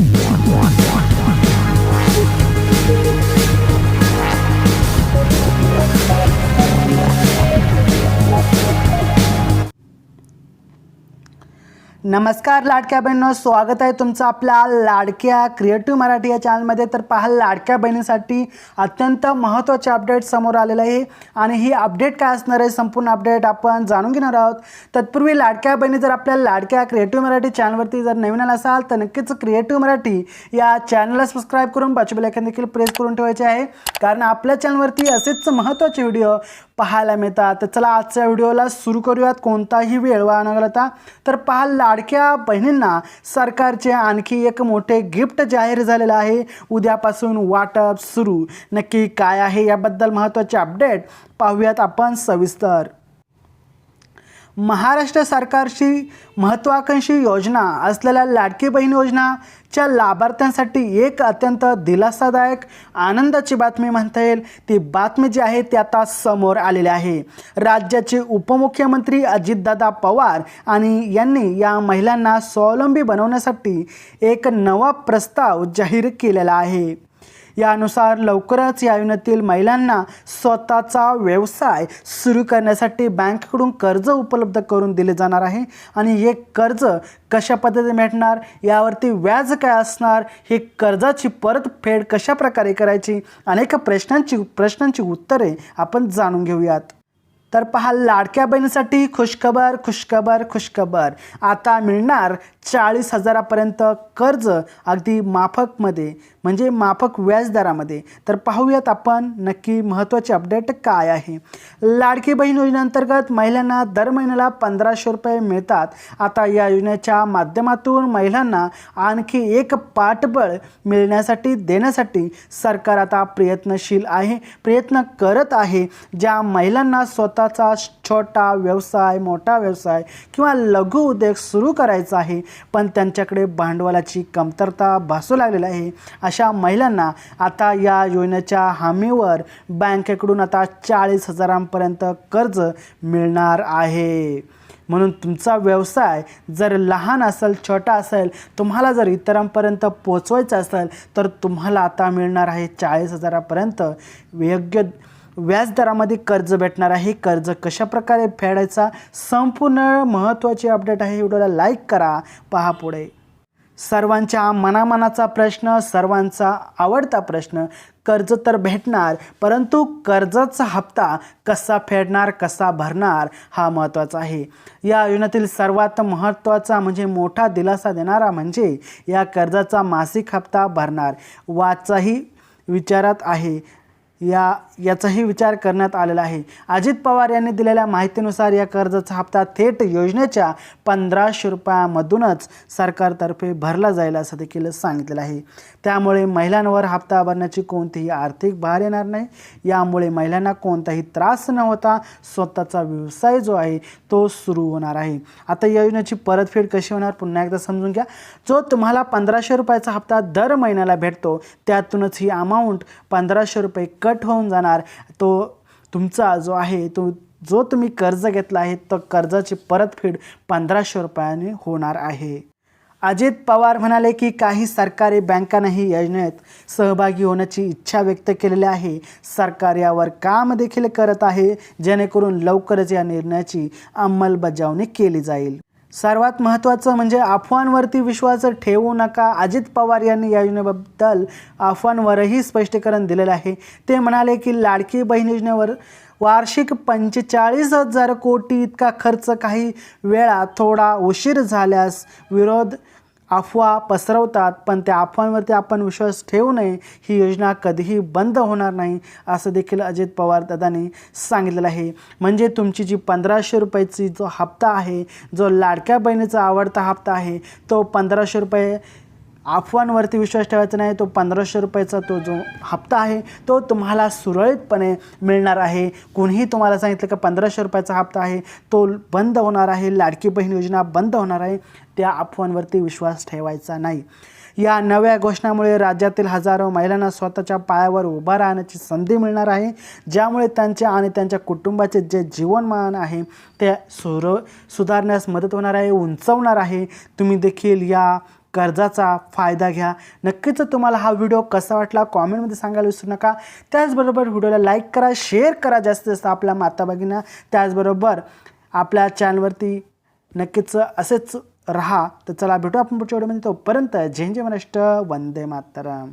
one, one. नमस्कार लाडक्या बहिणींनो स्वागत आहे तुमचं आपल्या लाडक्या क्रिएटिव्ह मराठी या चॅनलमध्ये तर पहा लाडक्या बहिणीसाठी अत्यंत महत्त्वाचे अपडेट समोर आलेलं आहे. आणि ही अपडेट काय असणार आहे? संपूर्ण अपडेट आपण जाणून घेणार आहोत. तत्पूर्वी लाडक्या बहिणी जर आपल्या लाडक्या क्रिएटिव्ह मराठी चॅनलवरती जर नवीन आला असाल तर नक्कीच क्रिएटिव्ह मराठी या चॅनलला सबस्क्राईब करून बाजू बेलायकन देखील प्रेस करून ठेवायचे आहे. कारण आपल्या चॅनलवरती असेच महत्त्वाचे व्हिडिओ पाहायला मिळतात. तर चला आजच्या व्हिडिओला सुरू करूयात. कोणताही वेळ वाया न घालवता. तर पहा लाडक्या बहिणींना सरकारचे आणखी एक मोठे गिफ्ट जाहीर झालेलं आहे. उद्यापासून वाटप सुरू. नक्की काय आहे याबद्दल महत्त्वाचे अपडेट पाहूयात आपण सविस्तर. महाराष्ट्र सरकारची महत्त्वाकांक्षी योजना असलेल्या लाडकी बहीण योजनाच्या लाभार्थ्यांसाठी एक अत्यंत दिलासादायक आनंदाची बातमी म्हणता येईल. ती बातमी जी आहे ती आता समोर आलेली आहे. राज्याचे उपमुख्यमंत्री अजितदादा पवार आणि यांनी या महिलांना स्वावलंबी बनवण्यासाठी एक नवा प्रस्ताव जाहीर केलेला आहे. यानुसार लवकरच या योजनेतील महिलांना स्वतःचा व्यवसाय सुरू करण्यासाठी बँकेकडून कर्ज उपलब्ध करून दिले जाणार आहे. आणि हे कर्ज कशा पद्धतीने भेटणार यावरती व्याज काय असणार? हे कर्जाची परतफेड कशा प्रकारे करायची? अनेक प्रश्नांची प्रश्नांची उत्तरे आपण जाणून घेऊयात. तर पहा लाडक्या बहिणीसाठी खुशखबर खुशखबर खुशखबर. आता मिळणार चाळीस हजारापर्यंत कर्ज अगदी माफकमध्ये म्हणजे माफक व्याजदरामध्ये. तर पाहूयात आपण नक्की महत्त्वाचे अपडेट काय आहे. लाडकी बहीण योजनेअंतर्गत महिलांना दर महिन्याला पंधराशे रुपये मिळतात. आता या योजनेच्या माध्यमातून महिलांना आणखी एक पाठबळ मिळण्यासाठी देण्यासाठी सरकार आता प्रयत्नशील आहे प्रयत्न करत आहे ज्या महिलांना स्वतः स्वतःचा छोटा व्यवसाय मोठा व्यवसाय किंवा लघु उद्योग सुरू करायचा आहे पण त्यांच्याकडे भांडवलाची कमतरता भासू लागलेली आहे. अशा महिलांना आता या योजनेच्या हमीवर बँकेकडून आता चाळीस हजारांपर्यंत कर्ज मिळणार आहे. म्हणून तुमचा व्यवसाय जर लहान असेल छोटा असेल तुम्हाला जर इतरांपर्यंत पोचवायचा असेल तर तुम्हाला आता मिळणार आहे चाळीस हजारापर्यंत योग्य व्याजदरामध्ये कर्ज भेटणार आहे. कर्ज कशाप्रकारे फेडायचा? संपूर्ण महत्त्वाची अपडेट आहे. व्हिडिओला लाईक करा. पहा पुढे. सर्वांच्या मनामनाचा प्रश्न सर्वांचा आवडता प्रश्न कर्ज तर भेटणार परंतु कर्जाचा हप्ता कसा फेडणार कसा भरणार हा महत्त्वाचा आहे. या योजनेतील सर्वात महत्त्वाचा म्हणजे मोठा दिलासा देणारा म्हणजे या कर्जाचा मासिक हप्ता भरणार. वाचाही विचारात आहे. या याचाही विचार करण्यात आलेला आहे. अजित पवार यांनी दिलेल्या माहितीनुसार या कर्जाचा हप्ता थेट योजनेच्या पंधराशे रुपयामधूनच सरकारतर्फे भरला जाईल असं देखील सांगितलेलं आहे. त्यामुळे महिलांवर हप्ता भरण्याची कोणतीही आर्थिक भार येणार नाही. यामुळे महिलांना कोणताही त्रास न होता स्वतःचा व्यवसाय जो आहे तो सुरू होणार आहे. आता या योजनेची परतफेड कशी होणार पुन्हा एकदा समजून घ्या. जो तुम्हाला पंधराशे रुपयाचा हप्ता दर महिन्याला भेटतो त्यातूनच ही अमाऊंट पंधराशे रुपये कट होऊन जाणार. तो तुमचा जो आहे तो जो तुम्ही कर्ज घेतला आहे तो कर्जाची परतफेड पंधराशे रुपयाने होणार आहे. अजित पवार म्हणाले की काही सरकारी बँकांनाही योजनेत सहभागी होण्याची इच्छा व्यक्त केलेली आहे. सरकार यावर काम देखील करत आहे जेणेकरून लवकरच या निर्णयाची अंमलबजावणी केली जाईल. सर्वात महत्त्वाचं म्हणजे अफवांवरती विश्वास ठेवू नका. अजित पवार यांनी या योजनेबद्दल अफवांवरही स्पष्टीकरण दिलेलं आहे. ते म्हणाले की लाडकी बहीण योजनेवर वार्षिक पंचेचाळीस हजार कोटी इतका खर्च काही वेळा थोडा उशीर झाल्यास विरोध अफवा पसरवतात पण त्या अफवांवरती आपण विश्वास ठेवू नये. ही योजना कधीही बंद होणार नाही असं देखील अजित पवार दादांनी सांगितलेलं आहे. म्हणजे तुमची जी पंधराशे रुपयाची जो हप्ता आहे जो लाडक्या बहिणीचा आवडता हप्ता आहे तो पंधराशे रुपये अफवांवरती विश्वास ठेवायचा नाही तो पंधराशे रुपयाचा तो जो हप्ता आहे तो तुम्हाला सुरळीतपणे मिळणार आहे. कोणीही तुम्हाला सांगितलं का पंधराशे रुपयाचा हप्ता आहे तो बंद होणार आहे लाडकी बहीण योजना बंद होणार आहे. त्या अफवांवरती विश्वास ठेवायचा नाही. या नव्या घोषणामुळे राज्यातील हजारो महिलांना स्वतःच्या पायावर उभा राहण्याची संधी मिळणार आहे. ज्यामुळे त्यांचे आणि त्यांच्या कुटुंबाचे जे जीवनमान आहे ते सुर सुधारण्यास मदत होणार आहे उंचवणार आहे. तुम्ही देखील या कर्जाचा फायदा घ्या. नक्कीच तुम्हाला हा व्हिडिओ कसा वाटला कॉमेंटमध्ये सांगायला विसरू नका. त्याचबरोबर व्हिडिओला लाईक करा शेअर करा जास्तीत जास्त आपल्या माता भगिना त्याचबरोबर आपल्या चॅनलवरती नक्कीच असेच राहा तर चला भेटू आपण पुढच्या व्हिडिओमध्ये. तोपर्यंत जय जय महाराष्ट्र वंदे मातरम.